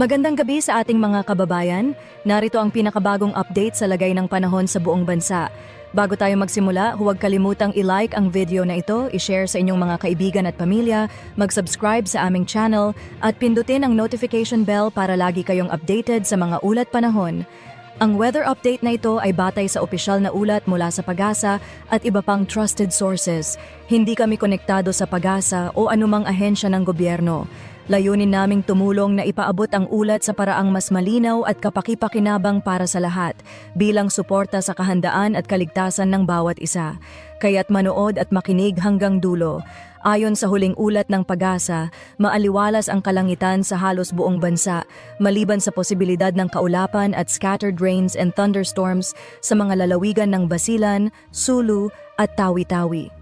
Magandang gabi sa ating mga kababayan. Narito ang pinakabagong update sa lagay ng panahon sa buong bansa. Bago tayo magsimula, huwag kalimutang i-like ang video na ito, i-share sa inyong mga kaibigan at pamilya, mag-subscribe sa aming channel, at pindutin ang notification bell para lagi kayong updated sa mga ulat panahon. Ang weather update na ito ay batay sa opisyal na ulat mula sa Pagasa at iba pang trusted sources. Hindi kami konektado sa Pagasa o anumang ahensya ng gobyerno. Layunin naming tumulong na ipaabot ang ulat sa paraang mas malinaw at kapakipakinabang para sa lahat, bilang suporta sa kahandaan at kaligtasan ng bawat isa. Kaya't manood at makinig hanggang dulo. Ayon sa huling ulat ng pag-asa, maaliwalas ang kalangitan sa halos buong bansa, maliban sa posibilidad ng kaulapan at scattered rains and thunderstorms sa mga lalawigan ng Basilan, Sulu at Tawi-Tawi.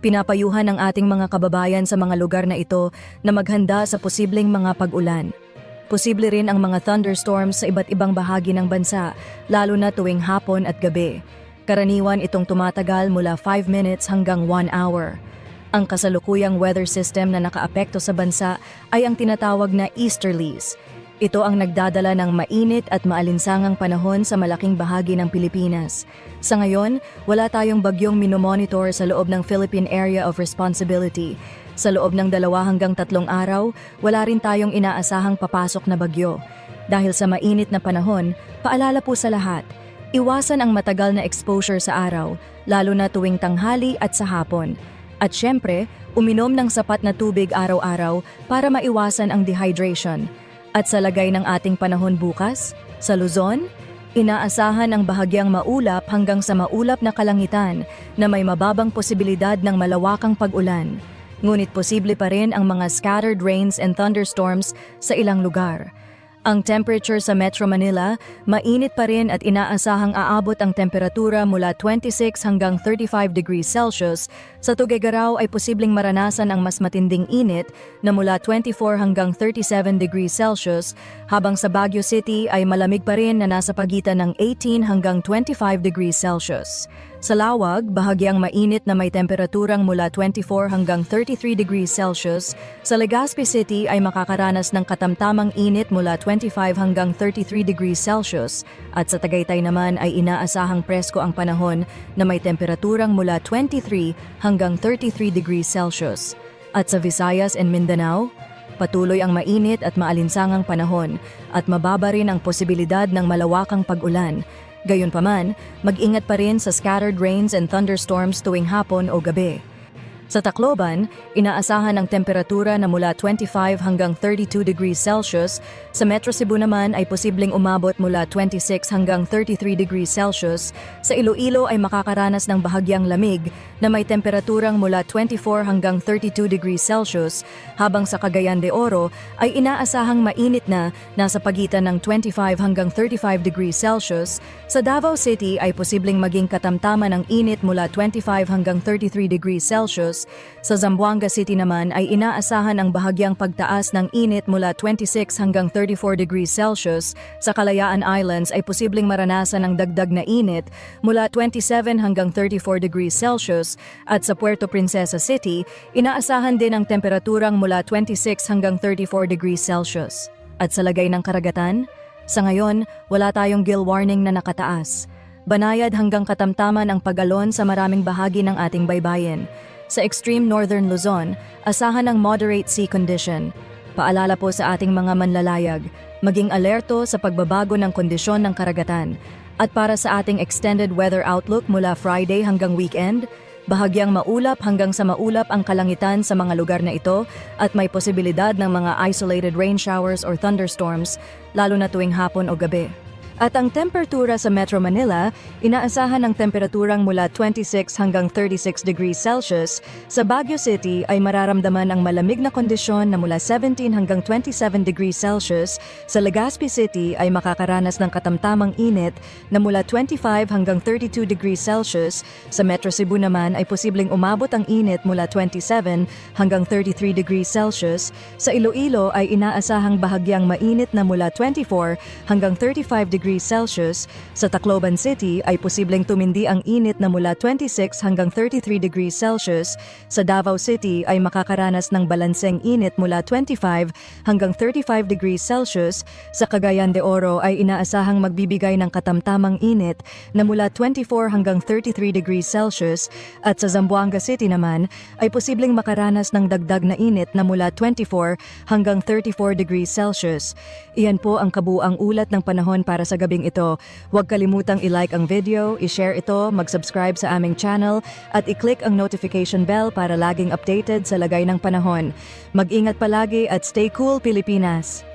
Pinapayuhan ng ating mga kababayan sa mga lugar na ito na maghanda sa posibleng mga pag-ulan. Posible rin ang mga thunderstorms sa iba't ibang bahagi ng bansa, lalo na tuwing hapon at gabi. Karaniwan itong tumatagal mula 5 minutes hanggang 1 hour. Ang kasalukuyang weather system na nakaapekto sa bansa ay ang tinatawag na easterlies. Ito ang nagdadala ng mainit at maalinsangang panahon sa malaking bahagi ng Pilipinas. Sa ngayon, wala tayong bagyong minomonitor sa loob ng Philippine Area of Responsibility. Sa loob ng dalawa hanggang tatlong araw, wala rin tayong inaasahang papasok na bagyo. Dahil sa mainit na panahon, paalala po sa lahat, iwasan ang matagal na exposure sa araw, lalo na tuwing tanghali at sa hapon. At syempre, uminom ng sapat na tubig araw-araw para maiwasan ang dehydration. At sa lagay ng ating panahon bukas, sa Luzon, inaasahan ang bahagyang maulap hanggang sa maulap na kalangitan na may mababang posibilidad ng malawakang pag-ulan. Ngunit posible pa rin ang mga scattered rains and thunderstorms sa ilang lugar. Ang temperature sa Metro Manila, mainit pa rin at inaasahang aabot ang temperatura mula 26 hanggang 35 degrees Celsius. Sa Tuguegarao ay posibleng maranasan ang mas matinding init na mula 24 hanggang 37 degrees Celsius, habang sa Baguio City ay malamig pa rin na nasa pagitan ng 18 hanggang 25 degrees Celsius. Sa Lawag, bahagyang mainit na may temperaturang mula 24 hanggang 33 degrees Celsius. Sa Legazpi City ay makakaranas ng katamtamang init mula 25 hanggang 33 degrees Celsius. At sa Tagaytay naman ay inaasahang presko ang panahon na may temperaturang mula 23 hanggang 33 degrees Celsius. At sa Visayas and Mindanao, patuloy ang mainit at maalinsangang panahon at mababa rin ang posibilidad ng malawakang pag-ulan. Gayunpaman, mag-ingat pa rin sa scattered rains and thunderstorms tuwing hapon o gabi. Sa Tacloban, inaasahan ang temperatura na mula 25 hanggang 32 degrees Celsius. Sa Metro Cebu naman ay posibleng umabot mula 26 hanggang 33 degrees Celsius. Sa Iloilo ay makakaranas ng bahagyang lamig na may temperaturang mula 24 hanggang 32 degrees Celsius, habang sa Cagayan de Oro ay inaasahang mainit na nasa pagitan ng 25 hanggang 35 degrees Celsius. Sa Davao City ay posibleng maging katamtaman ng init mula 25 hanggang 33 degrees Celsius. Sa Zamboanga City naman ay inaasahan ang bahagyang pagtaas ng init mula 26 hanggang 34 degrees Celsius. Sa Kalayaan Islands ay posibleng maranasan ang dagdag na init mula 27 hanggang 34 degrees Celsius. At sa Puerto Princesa City, inaasahan din ang temperaturang mula 26 hanggang 34 degrees Celsius. At sa lagay ng karagatan, sa ngayon, wala tayong gill warning na nakataas. Banayad hanggang katamtaman ang pag-alon sa maraming bahagi ng ating baybayin. Sa extreme northern Luzon, asahan ang moderate sea condition. Paalala po sa ating mga manlalayag, maging alerto sa pagbabago ng kondisyon ng karagatan. At para sa ating extended weather outlook mula Friday hanggang weekend, bahagyang maulap hanggang sa maulap ang kalangitan sa mga lugar na ito at may posibilidad ng mga isolated rain showers or thunderstorms, lalo na tuwing hapon o gabi. At ang temperatura sa Metro Manila, inaasahan ng temperaturang mula 26 hanggang 36 degrees Celsius. Sa Baguio City ay mararamdaman ang malamig na kondisyon na mula 17 hanggang 27 degrees Celsius. Sa Legazpi City ay makakaranas ng katamtamang init na mula 25 hanggang 32 degrees Celsius. Sa Metro Cebu naman ay posibleng umabot ang init mula 27 hanggang 33 degrees Celsius. Sa Iloilo ay inaasahang bahagyang mainit na mula 24 hanggang 35 degrees degrees Celsius, sa Tacloban City ay posibleng tumindi ang init na mula 26 hanggang 33 degrees Celsius, sa Davao City ay makakaranas ng balanseng init mula 25 hanggang 35 degrees Celsius, sa Cagayan de Oro ay inaasahang magbibigay ng katamtamang init na mula 24 hanggang 33 degrees Celsius, at sa Zamboanga City naman ay posibleng makaranas ng dagdag na init na mula 24 hanggang 34 degrees Celsius. Iyan po ang kabuang ulat ng panahon para sa gabing ito. Huwag kalimutang i-like ang video, i-share ito, mag-subscribe sa aming channel, at i-click ang notification bell para laging updated sa lagay ng panahon. Mag-ingat palagi at stay cool Pilipinas!